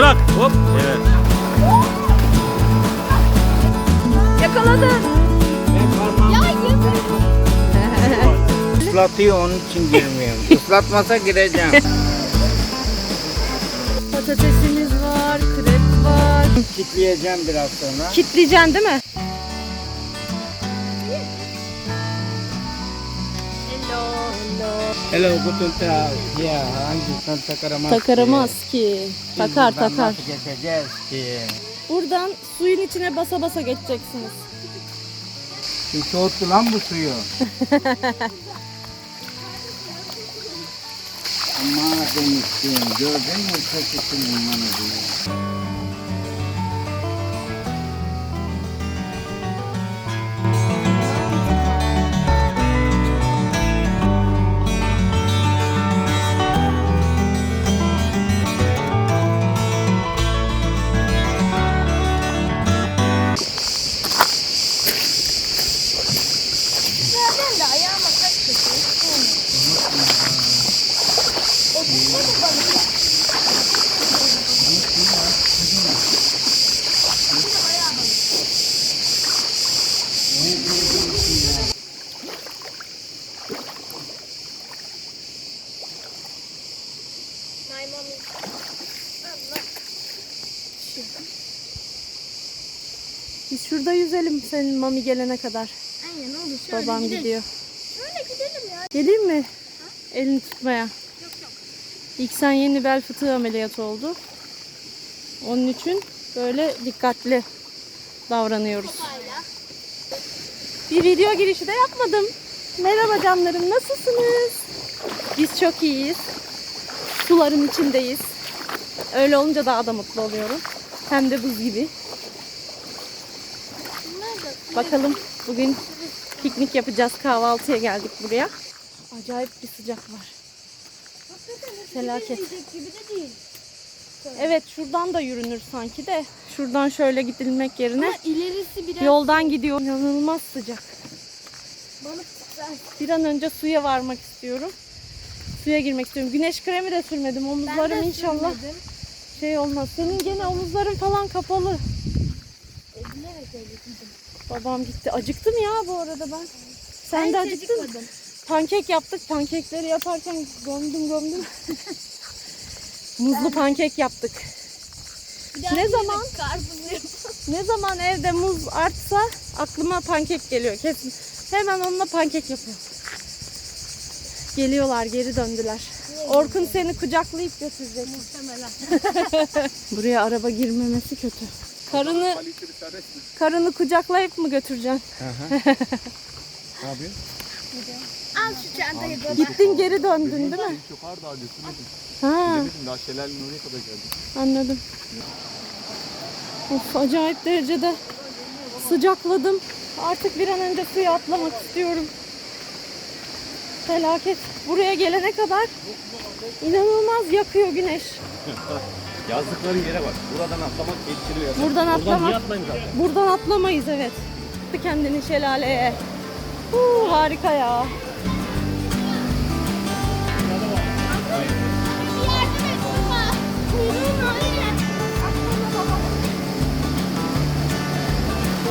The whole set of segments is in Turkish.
Bırak. Hop. Evet. Yakaladın. Islatıyor onun için girmiyorum. Islatmasa gireceğim. Patatesimiz var, krep var. Kitleyeceğim biraz sonra. Kitleyeceksin değil mi? Hello, guten Tag. Ya, hangi sen takaramaz Takaramaz ki? ki. Takar Buradan takar. Nasıl geçeceğiz ki? Buradan suyun içine basa basa geçeceksiniz. Şu soğuttu lan bu suyu. Ama demiştim, gördün mü çekişin bana diye. Mami gelene kadar. Aynen olur. Şöyle Babam gidelim. gidiyor. Şöyle gidelim ya. Geleyim mi? Elini tutmaya. İlk sen yeni bel fıtığı ameliyatı oldu. Onun için böyle dikkatli davranıyoruz. Bir video girişi de yapmadım. Merhaba canlarım nasılsınız? Biz çok iyiyiz. Suların içindeyiz. Öyle olunca daha da mutlu oluyorum. Hem de buz gibi. Bakalım bugün piknik yapacağız. Kahvaltıya geldik buraya. Acayip bir sıcak var. Felaket. Gidecek gibi de değil. Evet şuradan da yürünür sanki de. Şuradan şöyle gidilmek yerine Ama ilerisi biraz yoldan gidiyor. İnanılmaz sıcak. balık tutar. Bir an önce suya varmak istiyorum. Suya girmek istiyorum. Güneş kremi de sürmedim. Omuzlarım inşallah şey olmaz. Senin gene omuzların falan kapalı. E, bilerek öyle giydim. Babam gitti. Acıktım ya bu arada ben. Sen de Ben hiç acıktın mı? Pankek yaptık. Pankekleri yaparken gömdüm gömdüm. Muzlu pankek yaptık. Ne zaman? Ne zaman evde muz artsa aklıma pankek geliyor kesin. Hemen onunla pankek yapıyorum. Geliyorlar, geri döndüler. Orkun seni kucaklayıp götürecek. Muhtemelen. Buraya araba girmemesi kötü. Karını karını kucaklayıp mı götüreceksin? Ne yapıyorsun? Al şu çantayı baba. Gittin geri döndün değil mi? Yukarıda hala sürmedim. Ha, Demedim daha şelalenin oraya kadar geldim. anladım. Of acayip derecede sıcakladım. Artık bir an önce suya atlamak istiyorum. Felaket. Buraya gelene kadar inanılmaz yakıyor güneş. Yazdıkları yere bak. Buradan atlamak ya. Buradan atlamak. niye atlayayım zaten? Buradan atlamayız evet. Attı kendini şelaleye. Huu, harika ya.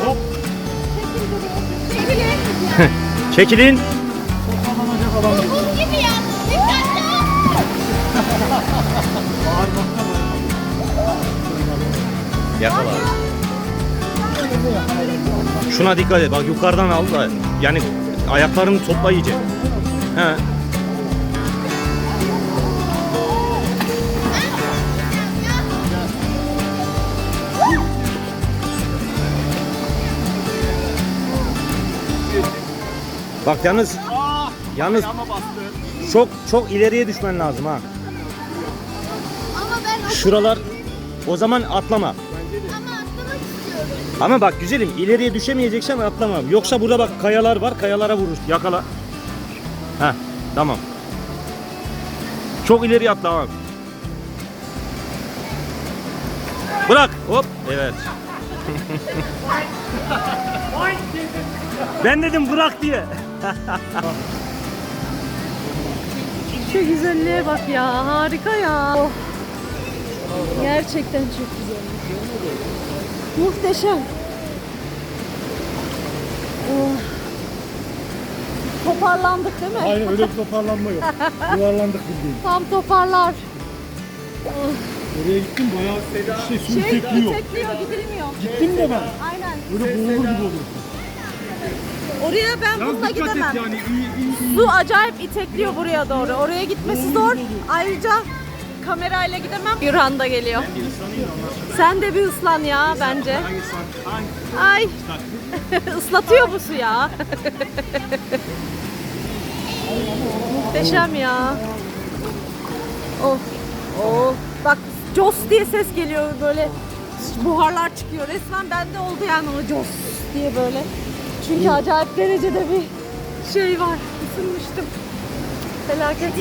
Hop. Çekilin. Çekilin. Buz gibi Yakala. Şuna dikkat et. Bak yukarıdan al da yani ayaklarını topla iyice. He. Bak yalnız yalnız Ama bastı. çok çok ileriye düşmen lazım ha. Ama ben o Şuralar o zaman atlama. Ama bak güzelim ileriye düşemeyeceksen atlama. Yoksa burada bak kayalar var kayalara vurur. Yakala. Ha tamam. Çok ileriye atlama. Bırak. Hop. Evet. ben dedim bırak diye. Şu güzelliğe bak ya harika ya. Gerçekten çok güzel. Muhteşem. Oh. Toparlandık değil mi? Aynen öyle bir toparlanma yok. Yuvarlandık bildiğin. Tam toparlar. Oh. Oraya gittim bayağı şey su Şey tekliyor. itekliyor, gidilmiyor. Gittim de ben. Aynen. Böyle boğulur gibi olur. Oraya ben Yalnız bununla dikkat et gidemem. yani iyi iyi iyi. Su acayip itekliyor buraya doğru. Oraya gitmesi zor. Ayrıca kamerayla gidemem. Yuran da geliyor. Sen de bir ıslan ya bence. Ay. Islatıyor bu su ya. Muhteşem ya. Oh. Oh. Bak Jos diye ses geliyor böyle buharlar çıkıyor. Resmen bende oldu yani o Jos diye böyle. Çünkü acayip derecede bir şey var. Isınmıştım. Felaket.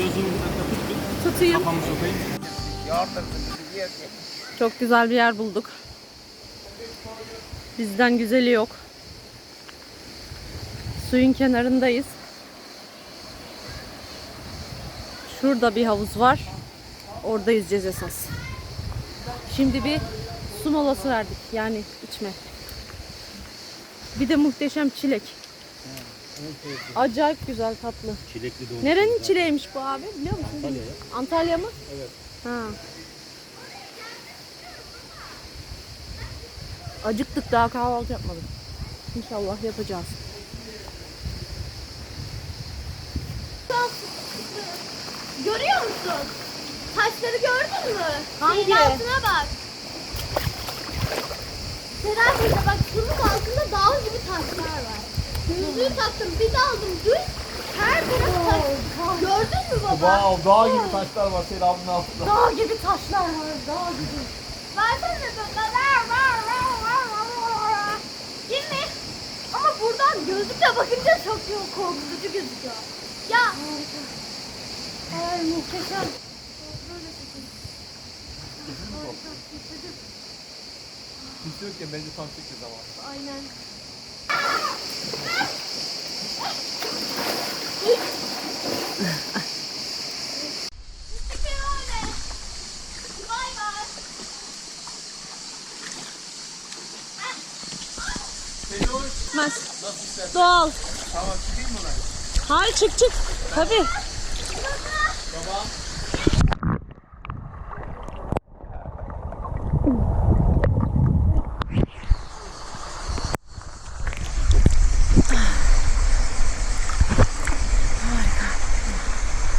Tutayım. Kafamı sokayım. Çok güzel bir yer bulduk. Bizden güzeli yok. Suyun kenarındayız. Şurada bir havuz var. Orada yüzeceğiz esas. Şimdi bir su molası verdik. Yani içme. Bir de muhteşem çilek. Acayip güzel tatlı. Çilekli doğum. Nerenin çileğiymiş bu abi biliyor musun? Antalya. Antalya mı? Evet. Ha. Acıktık daha kahvaltı yapmadık. İnşallah yapacağız. Görüyor musun? Taşları gördün mü? Hangi? Şeyin altına bak. Teyze bak şunun altında dağ gibi taşlar var. Gözlüğü taktım bir daldım düz. Her taraf taş. Gördün mü baba? Wow, dağ gibi taşlar var selamın altında. Dağ gibi taşlar var, dağ gibi. Versene baba. Ver ver ver ver ver. Değil mi? Ama buradan gözlükle bakınca çok yok korkutucu gözüküyor. Ya. Ay muhteşem. Kimse yok ya bence tam çekiyor ama. Aynen. Bay bay. Gitmez. Doğal. Tamam çıkayım mı ben? Hayır çık çık. Tabii.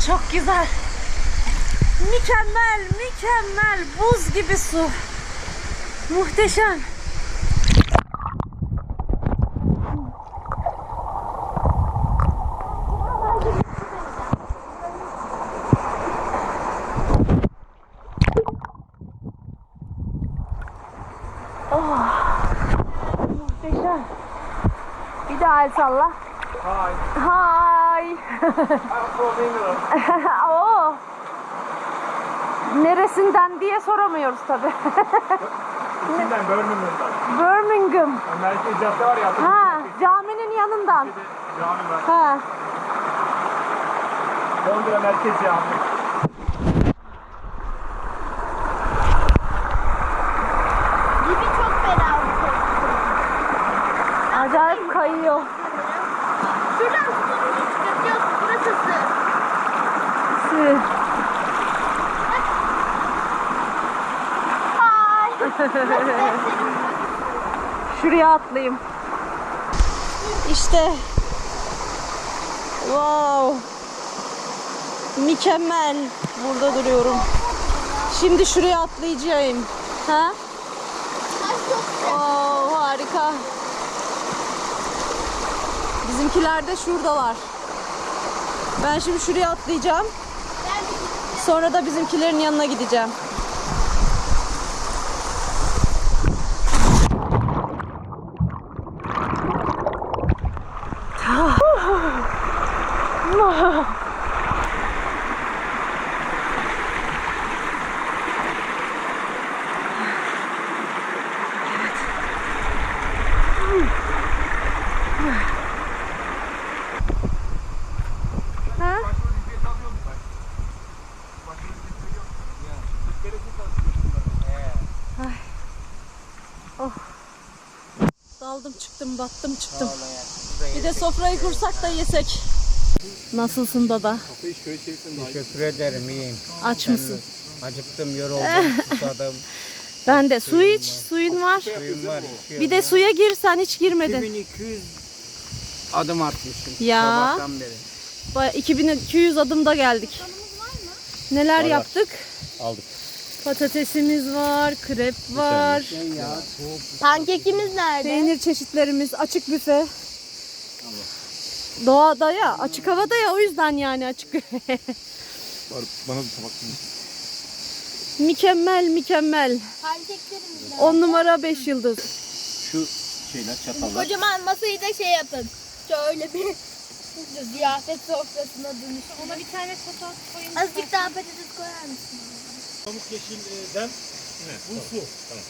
Çok güzel. Mükemmel, mükemmel. Buz gibi su. Muhteşem. Muhteşem. Bir daha el salla. Hi. Hay. I'm from England. Oo. Neresinden diye soramıyoruz tabi. İçinden Birmingham'dan. Birmingham. Merkez cadde var ya. Ha, caminin yanından. Cami var. Ha. Londra Merkez Cami. Gibi çok fena. Acayip kayıyor. Şuradan tutunca çıkabiliyorsun. Burası sığ. Sığ. Ay. Şuraya atlayayım. İşte. Wow. Mükemmel. Burada duruyorum. Şimdi şuraya atlayacağım. Ha? Oo, harika. Bizimkiler de şuradalar. Ben şimdi şuraya atlayacağım. Sonra da bizimkilerin yanına gideceğim. Ha? aldım çıktım battım çıktım. Bir de sofrayı kursak da yesek. Nasılsın dada? Teşekkür ederim iyiyim. Aç mısın? Acıktım, yoruldum, susadım. Ben de su iç, suyun var. Suyum var. Bir de suya gir sen hiç girmedin. 2200 adım atmışım. Ya. Sabahtan beri. Ba- 2200 adımda geldik. Neler Var, var. yaptık? Aldık. Patatesimiz var, krep var, Şey. Pankekimiz nerede? peynir çeşitlerimiz, açık büfe. Doğada ya, açık havada ya o yüzden yani açık büfe. Bana bir tabak mükemmel mükemmel. Pankeklerimiz nerede? 10 numara 5 yıldız. Şu şeyler çatallar. Kocaman masayı da şey yapın. Şöyle bir ziyafet sofrasına dönüşün. Ona bir tane çatal koyun. Azıcık daha patates koyar mısın? Pamuk yeşilden bu su. Tamam.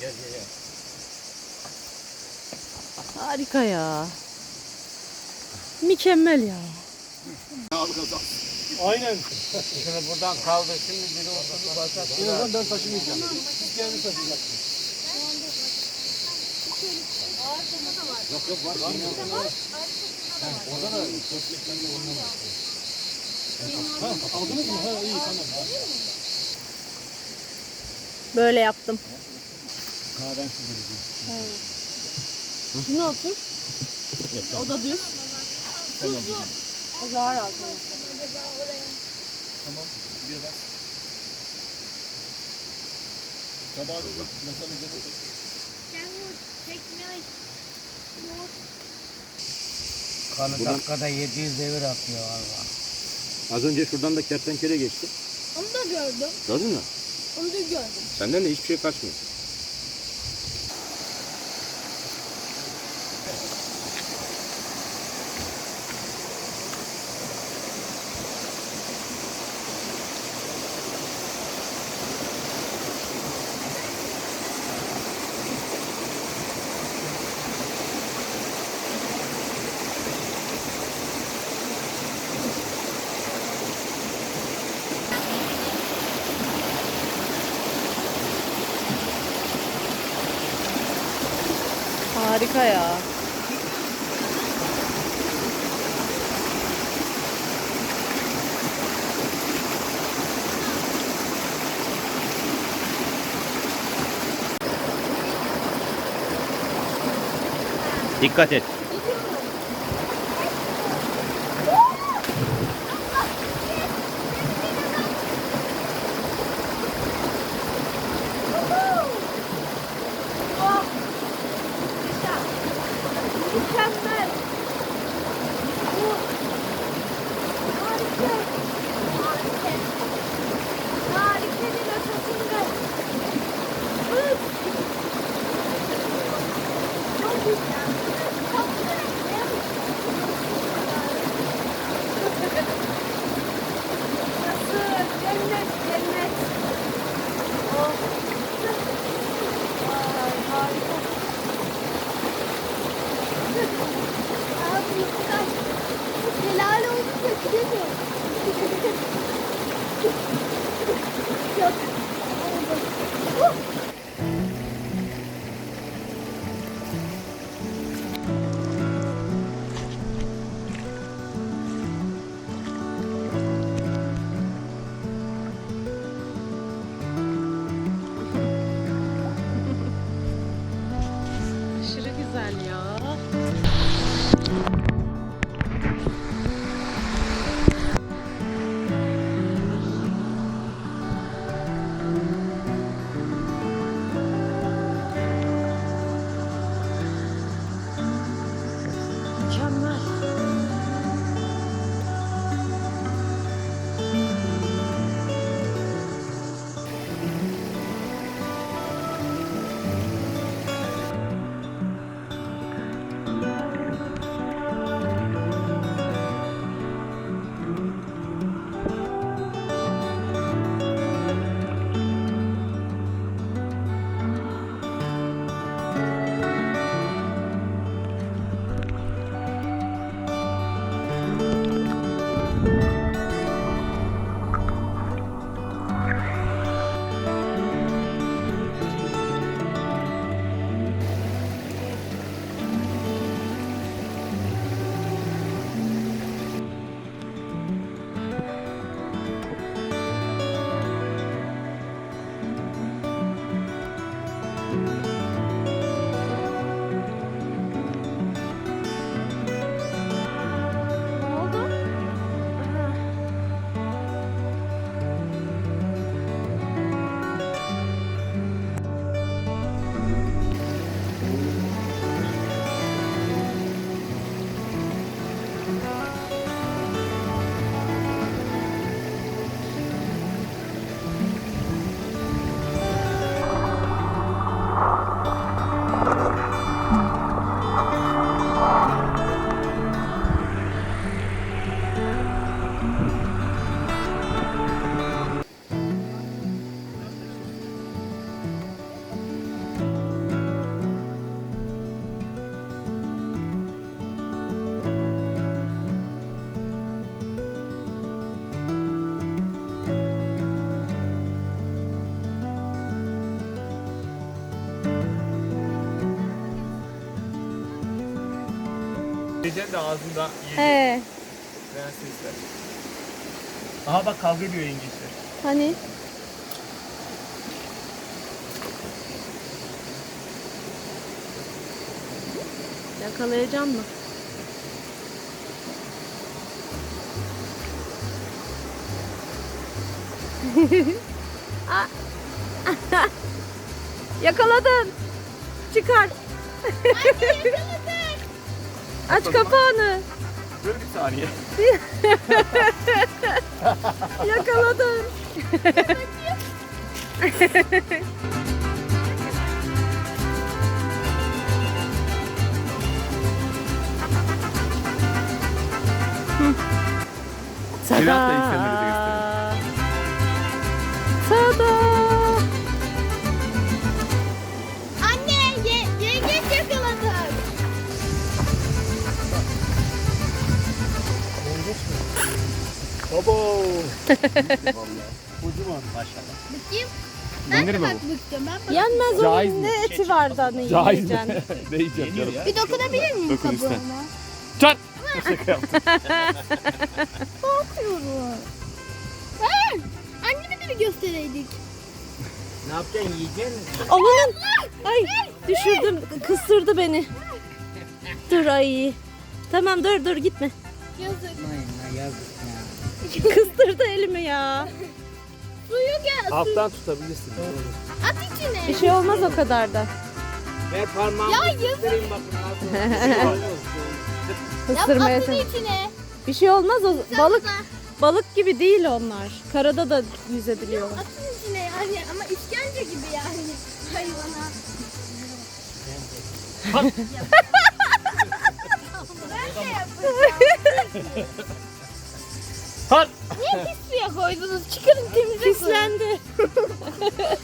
Gel gel gel. Harika ya. Mükemmel ya. Aynen. Şunu buradan kaldır şimdi biri oturdu basar. Birazdan ben taşımayacağım. Siz kendiniz taşıyacaksınız. Yok yok var. var. Orada da köftekten de onun var. Ha, aldınız mı? Ha iyi tamam. Böyle yaptım. Kahven su Ne otur? O da düz. O daha rahat. Tabağı da masanın üzerine Kanı dakikada 700 devir atıyor valla. Az önce şuradan da kertenkele geçti. Onu da gördüm. Gördün mü? Onu da gördüm. Senden de hiçbir şey kaçmıyor. Dikkat et. Diyeceksin de ağzında yiyecek. He. Prensesler. Aha bak kavga ediyor yengeçler. Hani? Yakalayacağım mı? Aa. Yakaladın. Çıkar. Aç kapağını. Dur bir saniye. Yakaladın. Biraz da insanları Babo. Bakayım. Yenir mi Bak bu? ben. bak- Yenmez Caiz onun mi? ne eti var da ne Caiz mi? yiyeceksin? ne yiyeceğim canım? Bir dokunabilir miyim Dokun işte. kabuğuna? Çat. Şaka yaptım. Korkuyorum. Ha, anneme de bir göstereydik. Ne yapacaksın yiyeceksin mi? Amanın! Ay düşürdüm. Kıstırdı beni. Dur ay. Tamam dur dur gitme. Yazık. Aynen yazık ya. Kıstırdı elimi ya. Suyu gel. Alttan tutabilirsin. At içine. Bir şey olmaz o kadar da. Ver parmağımı Ya bakın. Nasıl? Kıstırmaya Atın çalış- içine. Bir şey olmaz o balık Sana. balık gibi değil onlar. Karada da yüzebiliyorlar. Atın içine yani ama işkence gibi yani hayvana. ben de yapacağım. Hat. Niye pis suya koydunuz? Çıkarın temize koyun. Pislendi.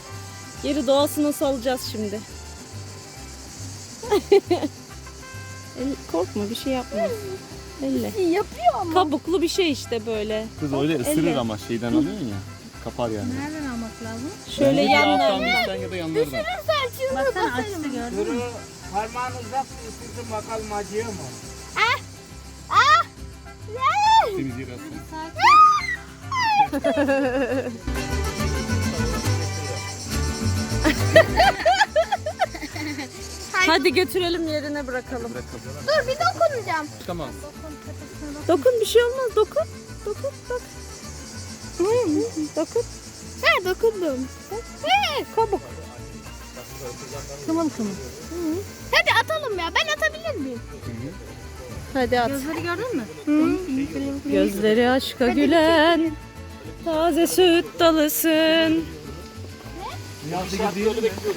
Geri doğasına salacağız şimdi. El, korkma bir şey yapmaz. Elle. Yapıyor ama. Kabuklu bir şey işte böyle. Kız öyle ısırır Elle. ama şeyden alıyorsun ya. Kapar yani. Nereden almak lazım? Şöyle Yani alttan yanlarına. üstten ya da yanlardan. Baksana açtı gördün mü? Parmağını uzat ısırsın bakalım acıyor mu? Temiz atsana. Hadi götürelim yerine bırakalım. Dur bir dokunacağım. Çıkamaz. Dokun bir şey olmaz. Dokun. Dokun bak. Hı, hı, Dokun. He dokundum. He. Kabuk. Kımıl kımıl. Hadi atalım ya. Ben atabilir miyim? Hadi at. Gözleri gördün mü? Gözleri aşka gülen. Taze süt dalısın.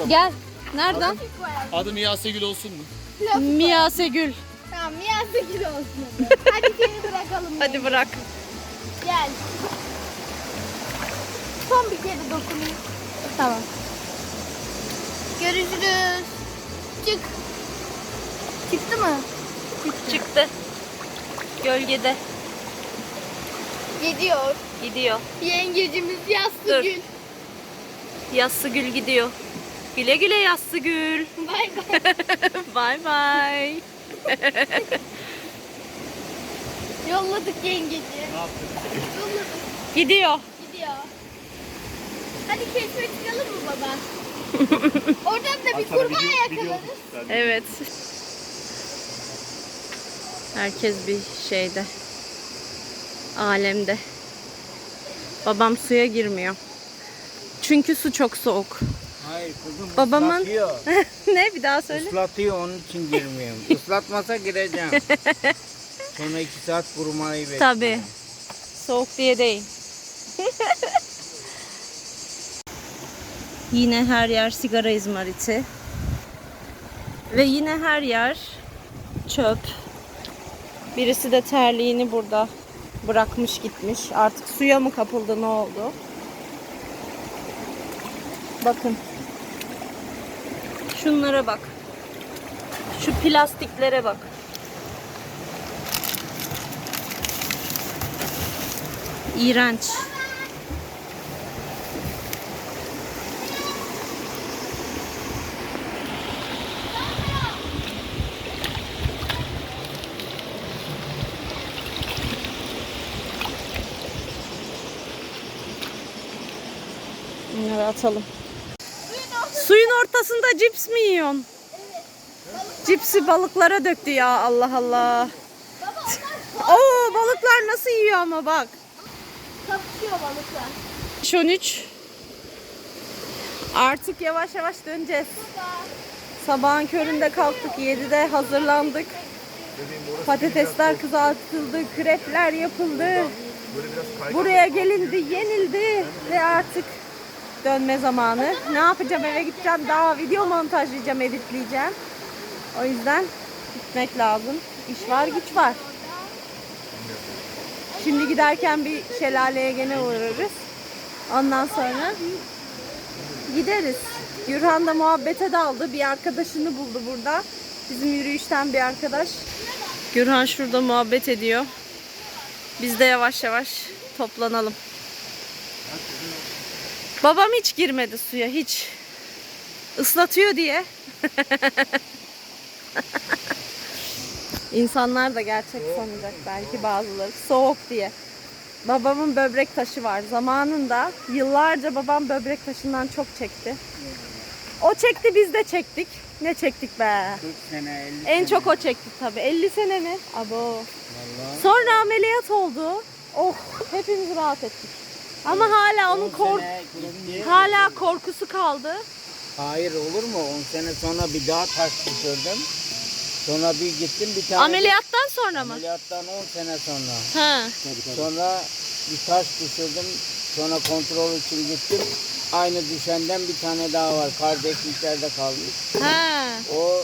Gel. Nereden? Adı Miyasegül olsun mu? Miyasegül. Tamam Miyase gül olsun. Hadi seni bırakalım. Hadi bırak. Gel. Son bir kere dokunayım. Tamam. Görüşürüz. Çık. Çıktı mı? Çıktı. Gölgede. Gidiyor. Gidiyor. Yengecimiz yassı Dur. gül. Yassı gül gidiyor. Güle güle yassı gül. Bay bay. Bay bay. Yolladık yengeci. Yolladık. Gidiyor. Gidiyor. Hadi keşfe çıkalım mı baba? Oradan da bir kurbağa yakalarız. Evet. Herkes bir şeyde. Alemde. Babam suya girmiyor. Çünkü su çok soğuk. Hayır kızım Babamın- ıslatıyor. ne bir daha söyle. Islatıyor onun için girmiyorum. Islatmasa gireceğim. Sonra iki saat kurumayı bekliyorum. Tabii. Soğuk diye değil. yine her yer sigara izmariti. Ve yine her yer çöp. Birisi de terliğini burada bırakmış gitmiş. Artık suya mı kapıldı ne oldu? Bakın. Şunlara bak. Şu plastiklere bak. İğrenç. Atalım. Suyun ortasında cips mi yiyorsun? Cipsi balıklara döktü ya Allah Allah. Oo balıklar nasıl yiyor ama bak. Kapışıyor balıklar. 13. Artık yavaş yavaş döneceğiz. Sabahın köründe kalktık. 7'de hazırlandık. Patatesler kızartıldı, krepler yapıldı. Buraya gelindi, yenildi ve artık dönme zamanı. Ne yapacağım eve gideceğim. Daha video montajlayacağım, editleyeceğim. O yüzden gitmek lazım. İş var, güç var. Şimdi giderken bir şelaleye gene uğrarız. Ondan sonra gideriz. Gürhan da muhabbete daldı. Bir arkadaşını buldu burada. Bizim yürüyüşten bir arkadaş. Gürhan şurada muhabbet ediyor. Biz de yavaş yavaş toplanalım. Babam hiç girmedi suya hiç. Islatıyor diye. İnsanlar da gerçek sanacak belki bazıları. Soğuk diye. Babamın böbrek taşı var. Zamanında yıllarca babam böbrek taşından çok çekti. O çekti biz de çektik. Ne çektik be? 40 sene 50 En sene. çok o çekti tabii. 50 sene mi? Abo. Vallahi. Sonra ameliyat oldu. Oh hepimiz rahat ettik. Ama hala onun 10 kork hala korkusu kaldı. Hayır olur mu? 10 sene sonra bir daha taş düşürdüm. Sonra bir gittim bir tane. Ameliyattan sonra mı? Ameliyattan 10 sene sonra. Ha. Sonra bir taş düşürdüm. Sonra kontrol için gittim. Aynı düşenden bir tane daha var. Kardeşliklerde kalmış. Ha. O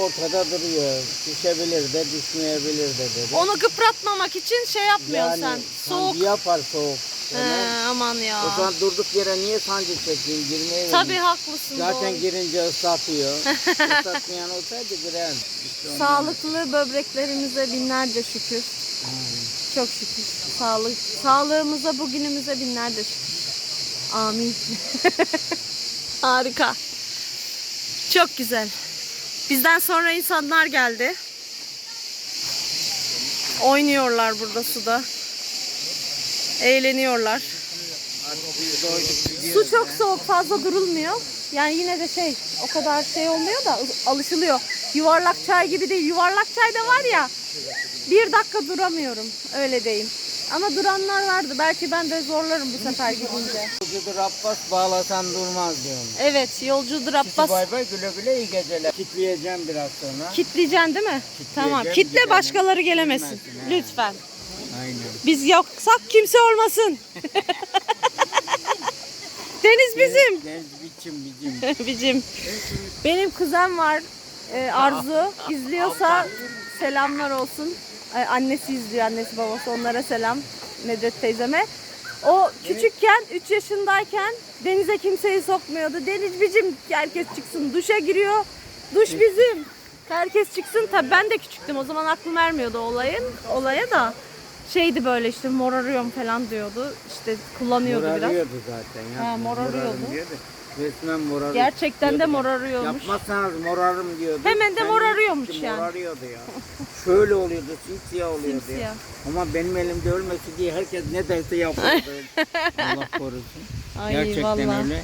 ortada duruyor. Düşebilir de düşmeyebilir de dedi. Onu kıpratmamak için şey yapmıyorsun sen. Soğuk. yapar soğuk. He, aman ya. O zaman durduk yere niye sancı çekeyim girmeye Tabii haklısın. Zaten doğru. girince ıslatıyor. Islatmayan olsaydı girer. İşte. Sağlıklı böbreklerimize binlerce şükür. Çok şükür. Sağlık, sağlığımıza, bugünümüze binlerce şükür. Amin. Harika. Çok güzel. Bizden sonra insanlar geldi. Oynuyorlar burada suda. Eğleniyorlar. Su çok soğuk fazla durulmuyor. Yani yine de şey o kadar şey olmuyor da alışılıyor. Yuvarlak çay gibi değil. Yuvarlak çay da var ya bir dakika duramıyorum öyle diyeyim. Ama duranlar vardı. Belki ben de zorlarım bu sefer gidince. Vücudu Rabbas bağlasan durmaz diyorum. Evet yolcudur Abbas. bay bay güle güle iyi geceler. Kitleyeceğim biraz sonra. Kitleyeceksin değil mi? Tamam. Kitle gidelim. başkaları gelemesin. He. Lütfen. Aynen. Biz yoksak kimse olmasın. Deniz bizim. Deniz biçim bizim. Bizim. Benim kuzen var e, Arzu. izliyorsa selamlar olsun. E, annesi izliyor, annesi babası onlara selam. Nedret teyzeme. O küçükken 3 yaşındayken denize kimseyi sokmuyordu. Deniz bizim herkes çıksın. Duşa giriyor. Duş bizim. Herkes çıksın. Tabii ben de küçüktüm. O zaman aklım ermiyordu olayın. Olaya da şeydi böyle işte morarıyorum falan diyordu. İşte kullanıyordu biraz. Morarıyordu zaten. Ya. Ha, morarıyordu. Morarım diyordu. Resmen morarıyor. Gerçekten de morarıyormuş. Yapmazsanız morarım diyordu. Hemen de morarıyormuş yani. Morarıyordu ya. Şöyle oluyordu, simsiyah oluyordu. Simsiyah. Ya. Ama benim elimde ölmesi diye herkes ne derse yapıyordu. Allah korusun. Ay Gerçekten vallahi. öyle.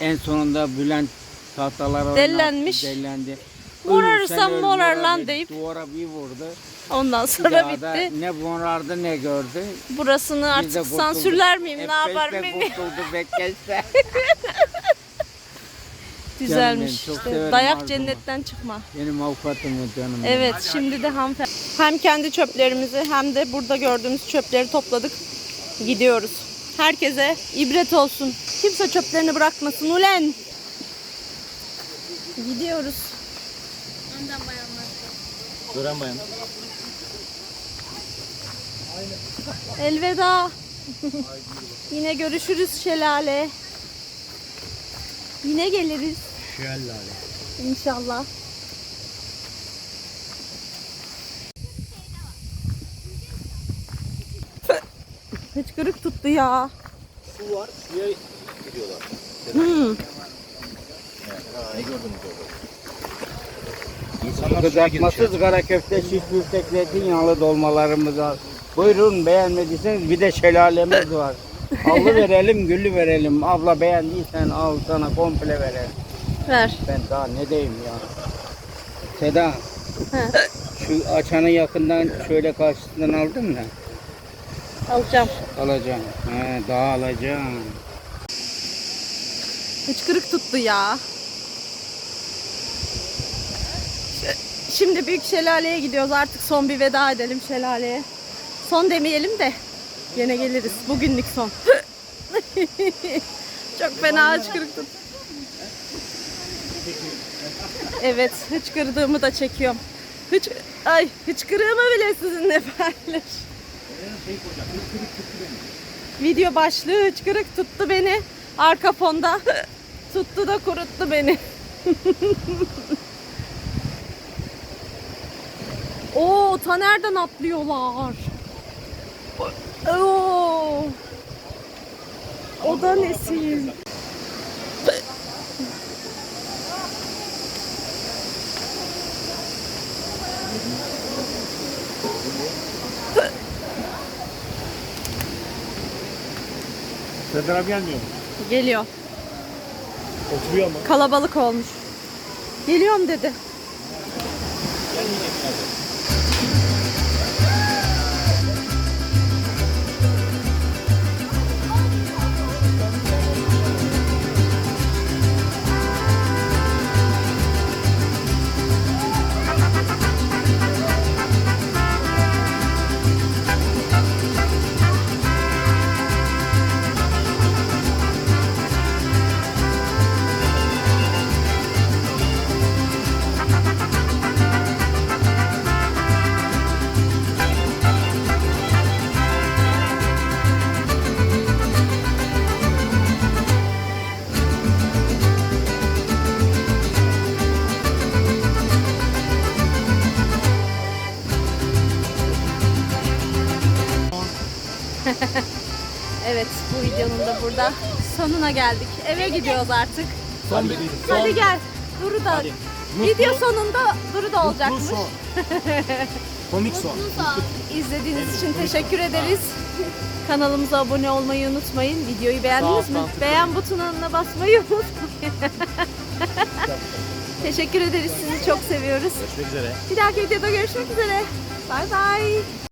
En sonunda Bülent tahtalar oynattı, Dellenmiş. Dellendi. Morarırsan Ölürsen öl, morar lan deyip Duvara bir vurdu. Ondan Bir sonra daha da bitti. ne morardı ne gördü. Burasını Biz de artık kurtulduk. sansürler miyim? Ne yapar peşte mıyım? kurtuldu bekleşse. Güzelmiş. Benim, çok işte. severim Dayak Arzu'mu. cennetten çıkma. Benim avukatım o canım. Evet şimdi de hanımefendi. Hem kendi çöplerimizi hem de burada gördüğümüz çöpleri topladık. Gidiyoruz. Herkese ibret olsun. Kimse çöplerini bırakmasın ulen. Gidiyoruz. Önden bayanlar. Gören bayan. Elveda. Yine görüşürüz şelale. Yine geliriz. Şelale. İnşallah. Hıçkırık tuttu ya. Su var, suya gidiyorlar. Hmm. Ne gördünüz orada? Kızartmasız kara köfte, şiş biftek, zeytinyağlı dolmalarımız var. Buyurun beğenmediyseniz bir de şelalemiz var. Alı verelim, gülü verelim. Abla beğendiysen al sana komple verelim. Ver. Ben daha ne diyeyim ya. Seda, He, şu açanı yakından şöyle karşısından aldın mı? alacağım. Alacağım. He, daha alacağım. Hıçkırık tuttu ya. Şimdi büyük şelaleye gidiyoruz. Artık son bir veda edelim şelaleye. Son demeyelim de yine geliriz. Bugünlük son. Çok fena hıçkırık tuttu. Evet, hıçkırdığımı da çekiyorum. Hıç Ay, hıçkırığımı bile sizinle paylaş. Video başlığı hıçkırık tuttu beni. Arka fonda tuttu da kuruttu beni. Oo, ta nereden atlıyorlar? Oo. O da nesin? Serdar abi gelmiyor mu? Geliyor. Oturuyor mu? Kalabalık olmuş. Geliyorum dedi. Evet, bu videonun da burada sonuna geldik. Eve gidiyoruz artık. Son bir Hadi gel. Duru da. Video sonunda Duru da olacakmış. Komik son. İzlediğiniz için teşekkür ederiz. Kanalımıza abone olmayı unutmayın. Videoyu beğendiniz mi? Beğen butonuna basmayı unutmayın. teşekkür ederiz. Sizi çok seviyoruz. Görüşmek üzere. Bir dahaki videoda görüşmek üzere. Bay bay.